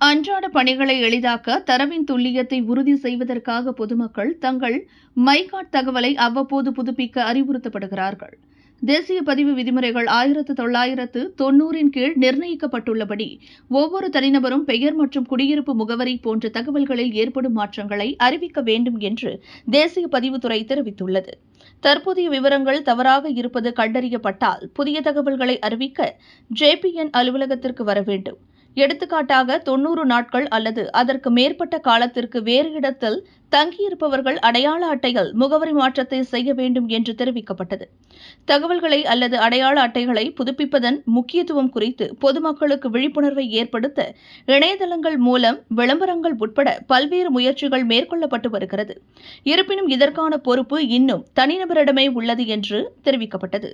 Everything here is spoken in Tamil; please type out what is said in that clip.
அன்றாட பணிகளை எளிதாக்க தரவின் துல்லியத்தை உறுதி செய்வதற்காக பொதுமக்கள் தங்கள் மைகாட் தகவலை அவ்வப்போது புதுப்பிக்க அறிவுறுத்தப்படுகிறார்கள். தேசிய பதிவு விதிமுறைகள் ஆயிரத்து தொள்ளாயிரத்து தொன்னூறின் கீழ் நிர்ணயிக்கப்பட்டுள்ளபடி ஒவ்வொரு தனிநபரும் பெயர் மற்றும் குடியிருப்பு முகவரி போன்ற தகவல்களில் ஏற்படும் மாற்றங்களை அறிவிக்க வேண்டும் என்று தேசிய பதிவுத்துறை தெரிவித்துள்ளது. தற்போதைய விவரங்கள் தவறாக இருப்பது கண்டறியப்பட்டால் புதிய தகவல்களை அறிவிக்க ஜேபிஎன் அலுவலகத்திற்கு வர வேண்டும். எடுத்துக்காட்டாக தொன்னூறு நாட்கள் அல்லது அதற்கு மேற்பட்ட காலத்திற்கு வேறு இடத்தில் தங்கியிருப்பவர்கள் அடையாள அட்டைகள் முகவரி மாற்றத்தை செய்ய வேண்டும் என்று தெரிவிக்கப்பட்டது. தகவல்களை அல்லது அடையாள அட்டைகளை புதுப்பிப்பதன் முக்கியத்துவம் குறித்து பொதுமக்களுக்கு விழிப்புணர்வை ஏற்படுத்த இணையதளங்கள் மூலம் விளம்பரங்கள் உட்பட பல்வேறு முயற்சிகள் மேற்கொள்ளப்பட்டு வருகிறது. இருப்பினும் இதற்கான பொறுப்பு இன்னும் தனிநபரிடமே உள்ளது என்று தெரிவிக்கப்பட்டது.